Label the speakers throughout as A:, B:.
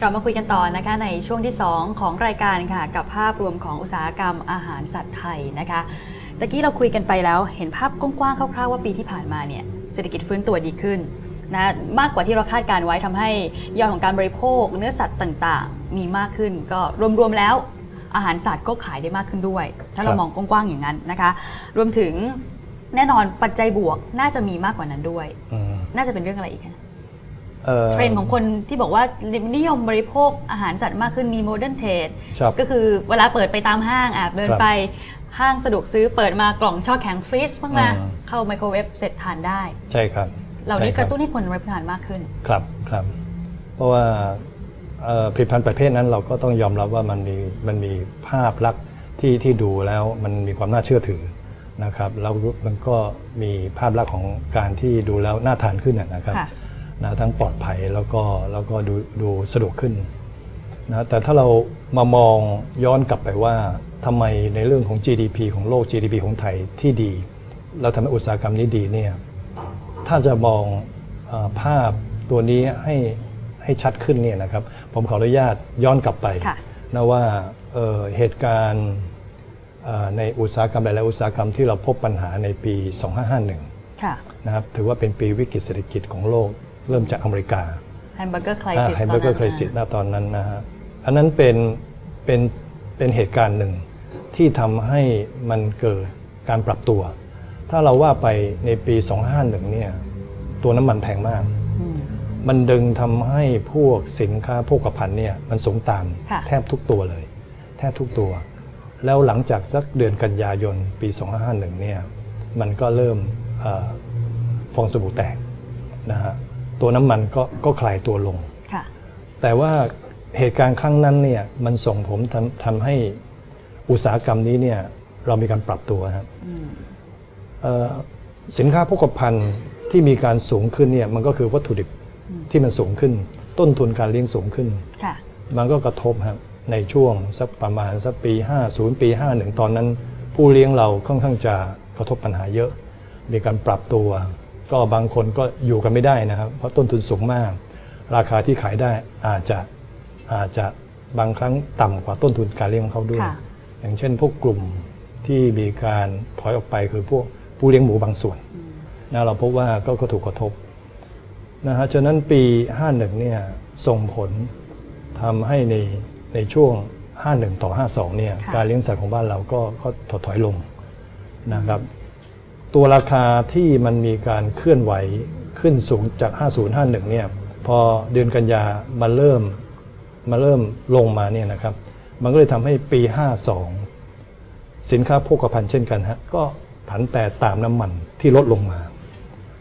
A: เรามาคุยกันต่อนะคะในช่วงที่ 2 ของรายการค่ะ กับภาพรวมของอุตสาหกรรมอาหารสัตว์ไทยนะคะตะกี้เราคุยกันไปแล้วเห็นภาพกว้างๆคร่าวๆว่าปีที่ผ่านมาเนี่ยเศรษฐกิจฟื้นตัวดีขึ้นนะมากกว่าที่เราคาดการไว้ทำให้ยอดของการบริโภค เนื้อสัตว์ต่างๆ มีมากขึ้น ก็รวมๆแล้วอาหารสัตว์ก็ขายได้มากขึ้นด้วย ถ้าเรา
B: ครับ
A: มองกว้างๆอย่างนั้นนะคะ รวมถึงแน่นอนปัจจัยบวกน่าจะมีมากกว่านั้นด้วย
B: อืม
A: น่าจะเป็นเรื่องอะไรอีกคะ
B: เอ่อ
A: เทรนด์ของคนที่บอกว่านิยมบริโภคอาหารสัตว์มากขึ้นมีโมเดิร์นเทรด
B: ครับ
A: ก็คือเวลาเปิดไปตามห้างอะเดิน
B: ครับ
A: ไปห้างสะดวกซื้อเปิดมากล่องช่อแข็งฟรีซบ้างมา
B: อืม
A: เข้าไมโครเวฟเสร็จทานได้
B: ใช่ครับ
A: เหล่านี้
B: ใช่
A: ก
B: คบ
A: ระตุ้นให้คนรับประทานมากขึ้น
B: ครับครับ เพราะว่าเอ่อผลิตภัณฑ์ประเภทนั้นเราก็ต้องยอมรับว่ามันมีมันมีภาพลักษณ์ที่ที่ดูแล้วมันมีความน่าเชื่อถือนะครับแล้วมันก็มีภาพลักษณ์ของการที่ดูแล้วน่าทานขึ้นนะนะครับ
A: ค่ะ
B: นะทั้งปลอดภัยแล้วก็แล้วก็ดูดูสะดวกขึ้นนะแต่ถ้าเรามามองย้อนกลับไปว่าทำไมในเรื่องของ GDP ของโลก GDP ของไทยที่ดี เราทำให้อุตสาหกรรมนี้ดีเนี่ยถ้าจะมองเออภาพตัวนี้ให้ให้ชัดขึ้นเนี่ยนะครับ ผมขออนุญาตย้อนกลับไป
A: ค่ะ
B: นะว่าเอ่อเหตุการณ์เอ่อในอุตสาหกรรมหลาย ๆ อุตสาหกรรมที่เราพบปัญหาในปี 2551
A: ค่ะ
B: นะครับถือว่าเป็นปีวิกฤตเศรษฐกิจของโลก เริ่มจากอเมริกา
A: แฮมเบอร์เกอร์คล
B: อ่า
A: ซิส
B: ไฮเบอร์เกอร์คริสิสณตอนนั้นนะฮะอันนั้นเป็นเป็นเป็นเหตุการณ์หนึ่งที่ทำให้มันเกิดการปรับตัว ถ้าเราว่าไปในปี 251เนี่ยตัวน้ำมันแพงมาก มันดึงทำให้พวกสินค้าโภคภัณฑ์เนี่ยมันสูงตาม
A: ค่ะ
B: แทบทุกตัวเลย แทบทุกตัว แล้วหลังจากสักเดือนกันยายนปี 2551เนี่ยมันก็เริ่มเออฟองสบู่แตกนะฮะ ตัวน้ำมันก็ก็คลายตัวลง
A: ค่ะ
B: แต่ว่าเหตุการณ์ครั้งนั้นเนี่ยมันส่งผมทำทำให้อุตสาหกรรมนี้เนี่ยเรามีการปรับตัวครับเอ่อสินค้าโภคภัณฑ์ที่มีการสูงขึ้นเนี่ยมันก็คือวัตถุดิบที่มันสูงขึ้น ต้นทุนการเลี้ยงสูงขึ้น
A: ค่ะ
B: มันก็กระทบครับในช่วงสักประมาณสักปี 50 ปี 51 ตอนนั้น ผู้เลี้ยงเราค่อนข้างจะกระทบปัญหาเยอะ มีการปรับตัว ก็บางคนก็อยู่กันไม่ได้นะครับ เพราะต้นทุนสูงมาก ราคาที่ขายได้อาจจะอาจจะบางครั้งต่ำกว่าต้นทุนการเลี้ยงของเขาด้วย
A: ค่ะ
B: อย่างเช่น พวกกลุ่มที่มีการถอยออกไปคือพวกผู้เลี้ยงหมูบางส่วนนะเราพบว่าก็ก็ถูกกระทบนะฮะฉะนั้นปี 51 เนี่ยส่งผลทำให้ในในช่วง 51 ต่อ 52 เนี่ย
A: ค่ะ
B: การเลี้ยงสัตว์ของบ้านเราก็ก็ถดถอยลงนะครับ ตัวราคาที่มันมีการเคลื่อนไหวขึ้นสูงจาก 5051 เนี่ย พอเดือนกันยามาเริ่มมาเริ่มลงมาเนี่ยนะครับ มันก็เลยทำให้ปี 52 สินค้าโภคภัณฑ์เช่นกันฮะ ก็ผันแปรตามน้ำมันที่ลดลงมา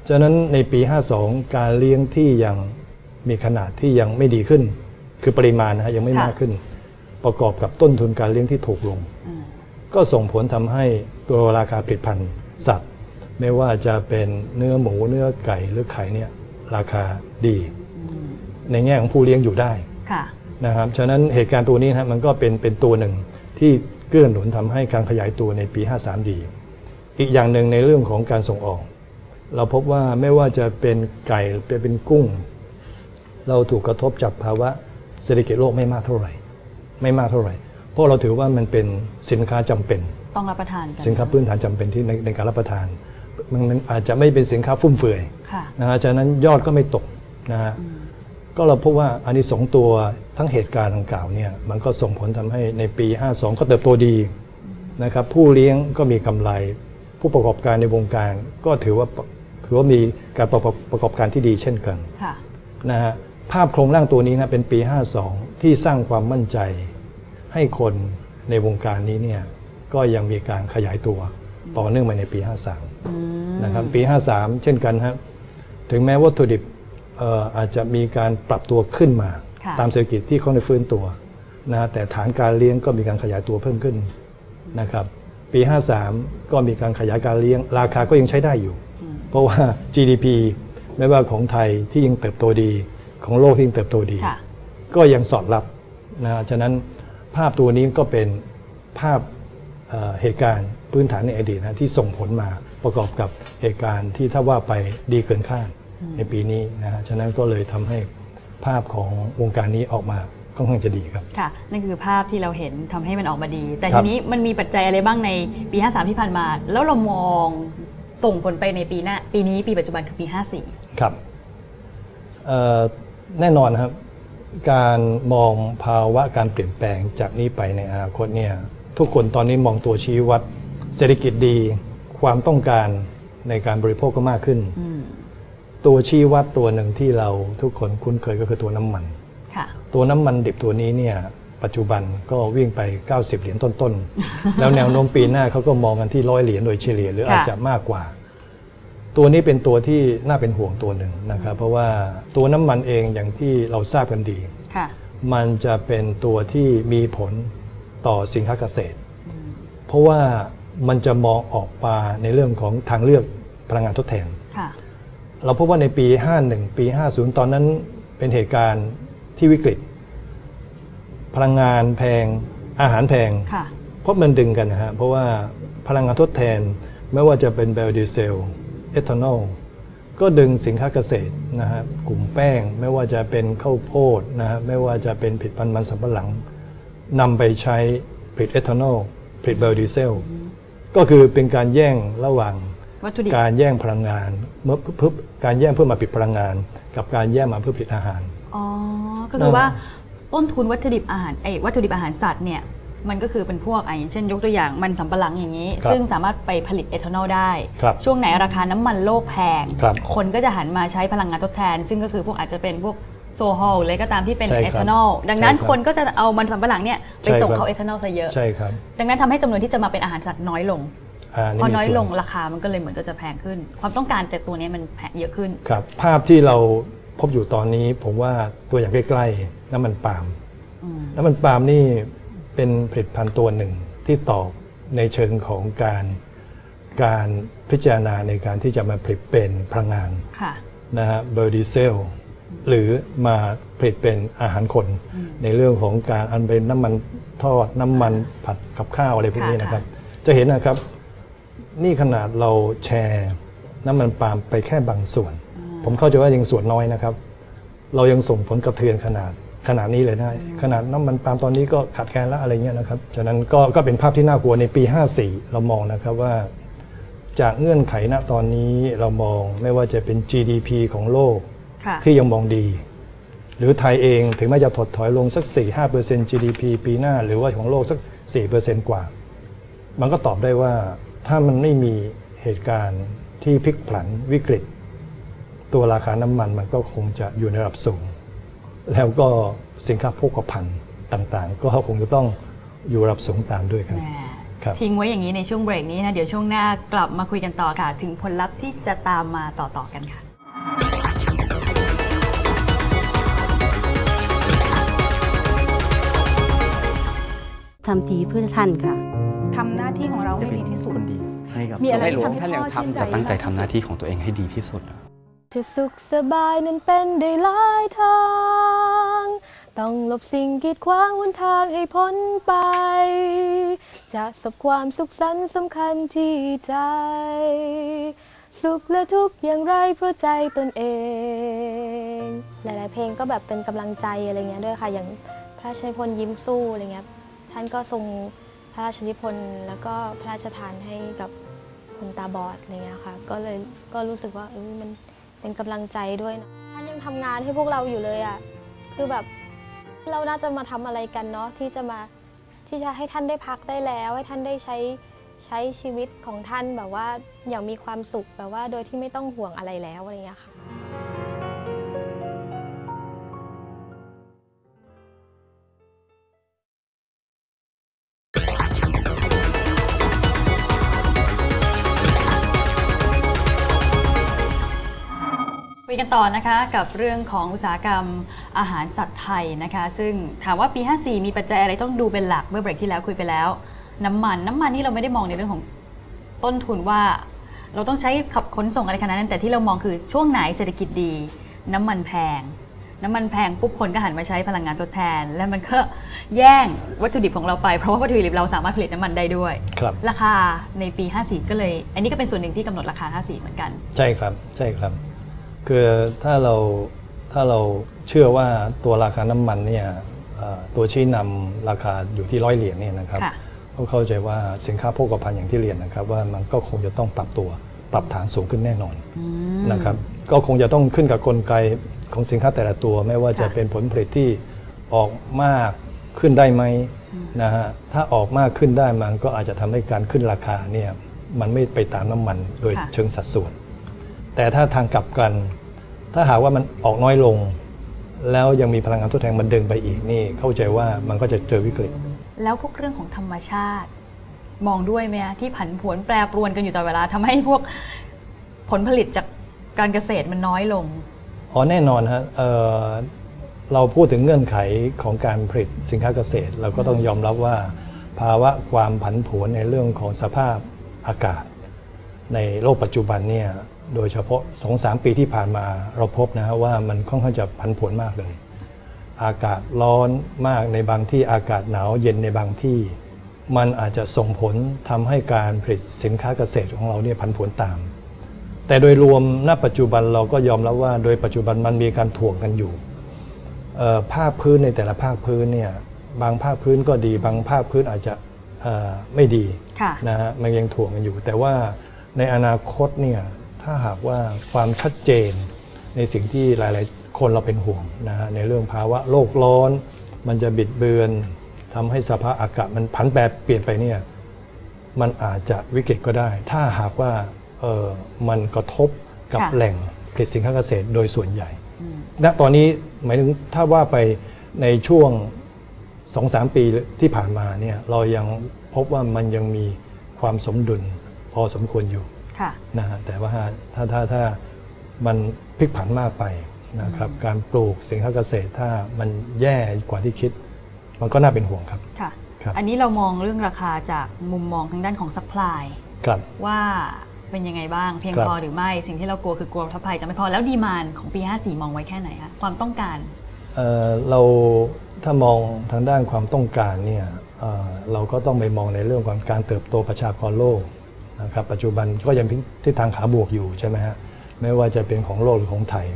B: ฉะนั้นในปี 52 การเลี้ยงที่ยังมีขนาดที่ยังไม่ดีขึ้น คือปริมาณนะฮะยังไม่
A: ค่ะ
B: มากขึ้น ประกอบกับต้นทุนการเลี้ยงที่ถูกลง ก็ส่งผลทำให้ตัวราคาผลิตภัณฑ์สัตว์ ไม่ว่าจะเป็นเนื้อหมูเนื้อไก่หรือไข่เนี่ยราคาดี ในแง่ของผู้เลี้ยงอยู่ได้
A: ค่ะ
B: นะครับฉะนั้นเหตุการณ์ตัวนี้นะฮะมันก็เป็นเป็นตัวหนึ่งที่เกื้อหนุนทำให้การขยายตัวในปี 53 ดี อีกอย่างหนึ่งในเรื่องของการส่งออก เราพบว่าไม่ว่าจะเป็นไก่หรือเป็นกุ้ง เราถูกกระทบจากภาวะเศรษฐกิจโลกไม่มากเท่าไหร่ ไม่มากเท่าไหร่ เพราะเราถือว่ามันเป็นสินค้าจำเป็น
A: ต้องรับประทานกัน
B: สินค้าพื้นฐานจำเป็นที่ในในการรับประทาน มันมันอาจจะไม่เป็นสินค้าฟุ่มเฟือย
A: ค่ะ
B: นะฮะฉะนั้นยอดก็ไม่ตกนะฮะก็เราพบว่าอันนี้สองตัวทั้งเหตุการณ์ดังกล่าวเนี่ยมันก็ส่งผลทำให้ในปี 52 ก็เติบโตดีนะครับผู้เลี้ยงก็มีกำไร ผู้ประกอบการในวงการก็ถือว่าถือว่ามีการประกอบประกอบการที่ดีเช่นกัน
A: ค่ะ
B: นะฮะภาพโครงร่างตัวนี้นะเป็นปี 52 ที่สร้างความมั่นใจ ให้คนในวงการนี้เนี่ยก็ยังมีการขยายตัว ต่อเนื่องมาในปี 53 นะครับปี 53 เช่นกันครับถึงแม้วัตถุดิบเอ่ออาจจะมีการปรับตัวขึ้นมา
A: ค่ะ
B: ตามเศรษฐกิจที่เขาในฟื้นตัวนะแต่ฐานการเลี้ยงก็มีการขยายตัวเพิ่มขึ้นนะครับปี 53 ก็มีการขยายการเลี้ยง ราคาก็ยังใช้ได้อยู่ เพราะว่า GDP ไม่ว่าของไทยที่ยังเติบโตดีของโลกที่ยังเติบโตดี
A: ค่ะ
B: ก็ยังสอดรับนะฉะนั้นภาพตัวนี้ก็เป็นภาพเอ่อเหตุการณ์ พื้นฐานในอดีตนะที่ส่งผลมาประกอบกับเหตุการณ์ที่ถ้าว่าไปดีเกินคาดในปีนี้นะฮะฉะนั้นก็เลยทำให้ภาพของวงการนี้ออกมาค่อนข้างจะดีครับ
A: ค่ะ นั่นคือภาพที่เราเห็นทำให้มันออกมาดี แต่
B: ครั
A: ที
B: บ
A: นี้มันมีปัจจัยอะไรบ้างในปี 53 ที่ผ่านมา แล้วเรามองส่งผลไปในปีหน้าปีนี้ปีปัจจุบันคือปี 54
B: ครับเอ่อแน่นอนนะครับ การมองภาวะการเปลี่ยนแปลงจากนี้ไปในอนาคตเนี่ยทุกคนตอนนี้มองตัวชี้วัด เศรษฐกิจดีความต้องการในการบริโภคก็มากขึ้น ตัวชี้วัดตัวหนึ่งที่เราทุกคนคุ้นเคยก็คือตัวน้ำมัน
A: ค่ะ
B: ตัวน้ำมันดิบตัวนี้เนี่ยปัจจุบันก็วิ่งไป 90 เหรียญต้นๆ แล้วแนวโน้มปีหน้าเขาก็มองกันที่ร้อยเหรียญโดยเฉลี่ยหรือ
A: ค่ะ
B: อาจจะมากกว่า ตัวนี้เป็นตัวที่น่าเป็นห่วงตัวหนึ่งนะครับ เพราะว่าตัวน้ำมันเองอย่างที่เราทราบกันดี
A: ค่ะ
B: มันจะเป็นตัวที่มีผลต่อสินค้าเกษตร เพราะว่า มันจะมองออกมาในเรื่องของทางเลือกพลังงานทดแทน
A: ค่ะ
B: เราพบว่าในปี 51 ปี 50 ตอนนั้นเป็นเหตุการณ์ที่วิกฤต พลังงานแพง อาหารแพง
A: ค่ะ
B: เพราะมันดึงกันนะฮะ เพราะว่าพลังงานทดแทนไม่ว่าจะเป็นไบโอดีเซล เอทานอล ก็ดึงสินค้าเกษตรนะฮะ กลุ่มแป้ง ไม่ว่าจะเป็นข้าวโพดนะฮะ ไม่ว่าจะเป็นผลิตภัณฑ์มันสำปะหลังนำไปใช้ผลิตเอทานอลผลิตไบโอดีเซล ก็คือเป็นการแย่งระหว่าง
A: วัตถุดิบ
B: การแย่งพลังงานเมื่อเพื่อการแย่งเพื่อมาผลิตพลังงาน กับการแย่งมาเพื่อผลิตอาหาร
A: อ๋อก็คือว่า
B: เออ
A: ต้นทุนวัตถุดิบอาหารไอ้วัตถุดิบอาหารสัตว์เนี่ยมันก็คือเป็นพวกอะอย่างเช่นยกตัวอย่างมันสำปะหลังอย่างนี้
B: ครับ
A: ซึ่งสามารถไปผลิตเอทานอลได้
B: ครับ
A: ช่วงไหนราคาน้ำมันโลกแพง
B: ครับ
A: คนก็จะหันมาใช้พลังงานทดแทน ซึ่งก็คือพวกอาจจะเป็นพวก โซฮอลเลยก็ตามที่เป็น
B: ใช่ครับ
A: เอทานอลดังนั้น
B: ใช่ครับ
A: คนก็จะเอามันสำปะหลังเนี่ยไป
B: ใช่
A: ส่ง
B: ครับ
A: เข้าเอทานอลซะเยอะ
B: ใช่ครับ
A: ดังนั้นทำให้จำนวนที่จะมาเป็นอาหารสัตว์น้อยลง
B: อ่านี่
A: พอ
B: มี
A: น้อย
B: ส่ว
A: ลงราคามันก็เลยเหมือนก็จะแพงขึ้น ความต้องการจากตัวเนี้ยมันแพงเยอะขึ้น
B: ครับภาพที่เราพบอยู่ตอนนี้ผมว่าตัวอย่างใกล้ๆน้ำมันปาล์มน้ำมันปาล์มนี่เป็นผลิตภัณฑ์ตัวหนึ่งที่ตอบในเชิงของการการพิจารณาในการที่จะมาผลิตเป็นพลังงาน
A: ค่ะ
B: นะฮะเบอร์ดีเซล หรือมาผลิตเป็นอาหารคน ในเรื่องของการอันเป็นน้ำมันทอดน้ำมันผัดกับข้าวอะไรพวกนี้
A: ค่ะ
B: นะครับ จะเห็นนะครับ นี่ขนาดเราแชร์น้ำมันปาล์มไปแค่บางส่วน ผมเข้าใจว่ายังส่วนน้อยนะครับ เรายังส่งผลกระเทือนขนาดขนาดนี้เลยนะขนาดน้ำมันปาล์มตอนนี้ก็ขาดแคลนแล้วอะไรเงี้ยนะครับฉะนั้นก็ก็เป็นภาพที่น่ากลัวในปี 54 เรามองนะครับว่า จากเงื่อนไขณตอนนี้เรามองไม่ว่าจะเป็น GDP ของโลก
A: ค่ะ
B: ที่ยังมองดี หรือไทยเองถึงแม้จะถดถอยลงสัก 4-5% GDP ปีหน้า หรือว่าของโลกสัก 4%กว่า มันก็ตอบได้ว่าถ้ามันไม่มีเหตุการณ์ที่พลิกผลันวิกฤต ตัวราคาน้ำมันมันก็คงจะอยู่ในระดับสูง แล้วก็สินค้าโภคภัณฑ์ต่างๆ ก็คงจะต้องอยู่ระดับสูงตามด้วยครับ
A: แหม
B: ครับ
A: ทิ้งไว้อย่างนี้ในช่วงเบรกนี้นะ เดี๋ยวช่วงหน้ากลับมาคุยกันต่อค่ะ ถึงผลลัพธ์ที่จะตามมาต่อ ๆ กันค่ะ
C: ทำดีเพื่อท่านค่ะ
D: ทำหน้าที่ของเรา
E: จะ
D: ให้
E: เป็น
D: ดีที่สุด
E: คนดีให้กับ
D: มีอะไร
F: ในหลวง
D: ที่
F: ท่านยัง
D: ให้พ่อชื่น
F: ทำ
D: ใจ
F: จะตั้งใจทำหน้าที่ของตัวเองให้ดีที่สุดอะ
G: จะสุขสบายนั้นเป็นได้หลายทาง ต้องหลบสิ่งกีดขวางหนทางให้พ้นไป จะสบความสุขสันต์สำคัญที่ใจ สุขและทุกข์อย่างไรเพราะใจตนเอง หลาย ๆ เพลงก็แบบเป็นกำลังใจอะไรเงี้ยด้วยค่ะ อย่างพระราชนิพนธ์ยิ้มสู้อะไรเงี้ย ท่านก็ทรงพระราชนิพนธ์แล้วก็พระราชทานให้กับคนตาบอดอะไรเงี้ยค่ะ ก็เลยก็รู้สึกว่าเออมันเป็นกำลังใจด้วยนะท่านยังทำงานให้พวกเราอยู่เลยอะ่ะคือแบบเราน่าจะมาทำอะไรกันเนาะที่จะมาที่จะให้ท่านได้พักได้แล้ว ให้ท่านได้ใช้ใช้ชีวิตของท่านแบบว่าอย่างมีความสุขแบบว่าโดยที่ไม่ต้องห่วงอะไรแล้วอะไรเงี้ยค่ะ
A: คุยกันต่อนะคะกับเรื่องของอุตสาหกรรมอาหารสัตว์ไทยนะคะ ซึ่งถามว่าปี 54 มีปัจจัยอะไรต้องดูเป็นหลักเมื่อเบรกที่แล้วคุยไปแล้ว น้ำมันน้ำมันนี่เราไม่ได้มองในเรื่องของต้นทุนว่า เราต้องใช้ขับขนส่งอะไรขนาดนั้นแต่ที่เรามองคือช่วงไหนเศรษฐกิจดี น้ำมันแพง น้ำมันแพงปุ๊บคนก็หันมาใช้พลังงานทดแทน แล้วมันก็แย่งวัตถุดิบของเราไปเพราะว่าวัตถุดิบเราสามารถผลิตน้ำมันได้ด้วย
B: ครับ
A: ราคาในปี 54 ก็เลย อันนี้ก็เป็นส่วนหนึ่งที่กำหนดราคา 54 เหมือนกัน
B: ใช่ครับใช่ครับ คือถ้าเราถ้าเราเชื่อว่าตัวราคาน้ำมันเนี่ยเอ่อตัวชี้นำราคาอยู่ที่ร้อยเหรียญเนี่ยนะครับ
A: ค่ะ
B: ก็เข้าใจว่าสินค้าโภคภัณฑ์อย่างที่เรียนนะครับ ว่ามันก็คงจะต้องปรับตัวปรับฐานสูงขึ้นแน่นอนนะครับ ก็คงจะต้องขึ้นกับกลไกของสินค้าแต่ละตัว ไม่ว่าจะ
A: ค่ะ
B: เป็นผลผลิตที่ออกมากขึ้นได้ไหมนะฮะถ้าออกมากขึ้นได้มันก็อาจจะทำให้การขึ้นราคาเนี่ยมันไม่ไปตามน้ำมันโดย
A: ค่ะ
B: เชิงสัดส่วน แต่ถ้าทางกลับกัน ถ้าหากว่ามันออกน้อยลง แล้วยังมีพลังงานทดแทนมันดึงไปอีกนี่ เข้าใจว่ามันก็จะเจอวิกฤต
A: แล้วพวกเรื่องของธรรมชาติ มองด้วยไหมคะที่ผันผวนแปรปรวนกันอยู่ตลอดเวลาทำให้พวกผลผลิตจากการเกษตรมันน้อยลง
B: อ๋อแน่นอนฮะเอ่อเราพูดถึงเงื่อนไขของการผลิตสินค้าเกษตร เราก็ต้องยอมรับว่า ภาวะความผันผวนในเรื่องของสภาพอากาศ ในโลกปัจจุบันเนี่ย โดยเฉพาะ 2-3 ปีที่ผ่านมาเราพบนะฮะว่ามันค่อนข้างจะผันผวนมากเลย อากาศร้อนมากในบางที่อากาศหนาวเย็นในบางที่ มันอาจจะส่งผลทำให้การผลิตสินค้าเกษตรของเราเนี่ยผันผวนตาม แต่โดยรวมณปัจจุบันเราก็ยอมรับว่า โดยปัจจุบันมันมีการถ่วงกันอยู่เอ่อภาคพื้นในแต่ละภาคพื้นเนี่ยบางภาคพื้นก็ดี บางภาคพื้นอาจจะเอ่อไม่ดี
A: ค่ะ
B: นะฮะมันยังถ่วงกันอยู่ แต่ว่าในอนาคตเนี่ย ถ้าหากว่าความชัดเจนในสิ่งที่หลาย ๆ คนเราเป็นห่วงนะฮะในเรื่องภาวะโลกร้อน มันจะบิดเบือนทำให้สภาพอากาศมันผันแปรเปลี่ยนไปเนี่ยมันอาจจะวิกฤตก็ได้ ถ้าหากว่าเออมันกระทบกับ
A: ค่ะ
B: แหล่งผลิตสินค้าเกษตรโดยส่วนใหญ่ณตอนนี้หมายถึงถ้าว่าไปในช่วง2-3ปีที่ผ่านมาเนี่ยเรายังพบว่ามันยังมีความสมดุลพอสมควรอยู่
A: ค่ะ
B: นะฮะแต่ว่าถ้าถ้าถ้ามันพลิกผันมากไปนะครับการปลูกสินค้าเกษตรถ้ามันแย่กว่าที่คิด มันก็น่าเป็นห่วงครับ
A: ค่ะ
B: ครับ
A: อันนี้เรามองเรื่องราคาจากมุมมองทางด้านของ supply
B: ครับ
A: ว่าเป็นยังไงบ้างเพียง
B: ครับ
A: พอหรือไม่สิ่งที่เรากลัวคือกลัวทัพภัยจะไม่พอแล้วดีมานของปี 54 มองไว้แค่ไหนคะความต้องการ
B: เอ่อเราถ้ามองทางด้านความต้องการเนี่ยเอ่อเราก็ต้องไปมองในเรื่องของการเติบโตประชากรโลก นะครับปัจจุบันก็ยังทิศทางขาบวกอยู่ใช่ไหมฮะไม่ว่าจะเป็นของโลกหรือของไทย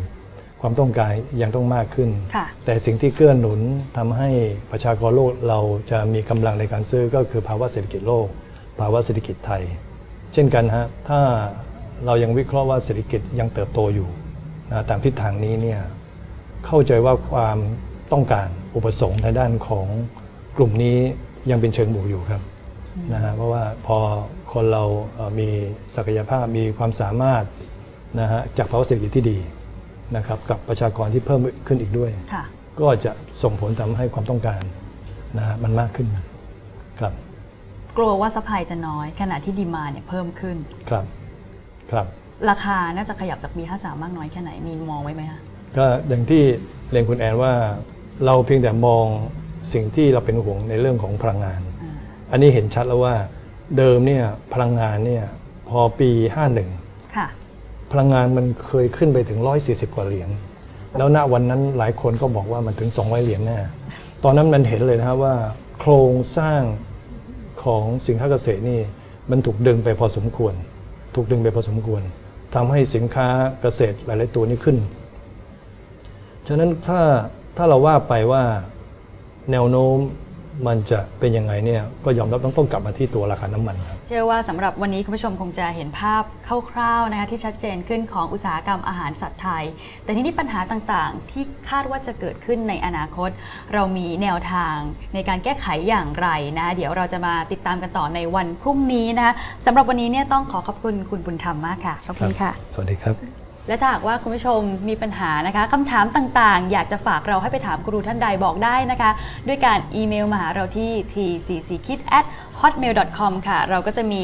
B: ความต้องการยังต้องมากขึ้น
A: ค่ะ
B: แต่สิ่งที่เกื้อหนุนทำให้ประชากรโลกเราจะมีกำลังในการซื้อก็คือภาวะเศรษฐกิจโลก ภาวะเศรษฐกิจไทย เช่นกันฮะถ้าเรายังวิเคราะห์ว่าเศรษฐกิจยังเติบโตอยู่นะตามทิศทางนี้เนี่ยเข้าใจว่าความต้องการอุปสงค์ทางด้านของกลุ่มนี้ยังเป็นเชิงบวกอยู่ครับ นะฮะเพราะว่าพอคนเราเอ่อมีศักยภาพมีความสามารถนะฮะจากภาวะเศรษฐกิจที่ดีนะครับกับประชากรที่เพิ่มขึ้นอีกด้วย
A: ค่ะ
B: ก็จะส่งผลทำให้ความต้องการนะฮะมันมากขึ้นครับ
A: กลัวว่า supply จะน้อยขณะที่ดีมานเนี่ยเพิ่มขึ้น
B: ครับครับ
A: ราคาน่าจะขยับจากปี53มากน้อยแค่ไหนมีมองไว้ไหมคะ
B: ก็อย่างที่เรียนคุณแอนว่าเราเพียงแต่มองสิ่งที่เราเป็นห่วงในเรื่องของพลังงาน อันนี้เห็นชัดแล้วว่าเดิมเนี่ยพลังงานเนี่ยพอปี 51
A: ค่ะ
B: พลังงานมันเคยขึ้นไปถึง 140 กว่าเหรียญแล้วณวันนั้นหลายคนก็บอกว่ามันถึง 200 เหรียญแน่ตอนนั้นมันเห็นเลยนะครับว่าโครงสร้างของสินค้าเกษตรนี่มันถูกดึงไปพอสมควร ถูกดึงไปพอสมควรทำให้สินค้าเกษตรหลาย ๆ ตัวนี้ขึ้น ฉะนั้นถ้าถ้าเราว่าไปว่าแนวโน้ม มันจะเป็นยังไงเนี่ยก็ยอมรับต้องต้องกลับมาที่ตัวราคาน้ำมันครับ
A: เชื่อว่าสำหรับวันนี้คุณผู้ชมคงจะเห็นภาพคร่าวๆนะคะที่ชัดเจนขึ้นของอุตสาหกรรมอาหารสัตว์ไทย แต่ทีนี้ปัญหาต่างๆ ที่คาดว่าจะเกิดขึ้นในอนาคต เรามีแนวทางในการแก้ไขอย่างไรนะเดี๋ยวเราจะมาติดตามกันต่อในวันพรุ่งนี้นะคะสำหรับวันนี้เนี่ยต้องขอขอบคุณคุณบุญธรรมมากค่ะขอบคุณค่ะ
B: สวัสดีครับ
A: และถ้าหากว่าคุณผู้ชมมีปัญหานะคะคำถามต่างๆ อยากจะฝากเราให้ไปถามครูท่านใดบอกได้นะคะ ด้วยการอีเมลมาหาเราที่ tcckid@hotmail.com ค่ะ เราก็จะมี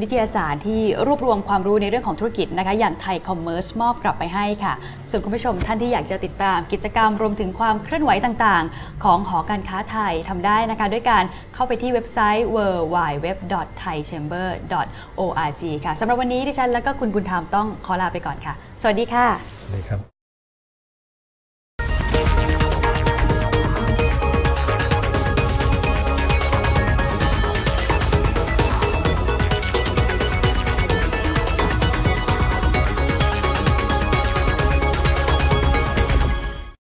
A: นิตยสารที่รวบรวมความรู้ในเรื่องของธุรกิจนะคะ อย่างไทยคอมเมอร์สมอบกลับไปให้ค่ะ ส่วนคุณผู้ชมท่านที่อยากจะติดตามกิจกรรมรวมถึงความเคลื่อนไหวต่างๆ ของหอการค้าไทยทำได้นะคะ ด้วยการเข้าไปที่เว็บไซต์ www.thaichamber.org ค่ะสำหรับวันนี้ดิฉันและก็คุณบุญธรรมต้องขอลาไปก่อนค่ะ สวัสดีค่ะ
B: สวัสดีครับ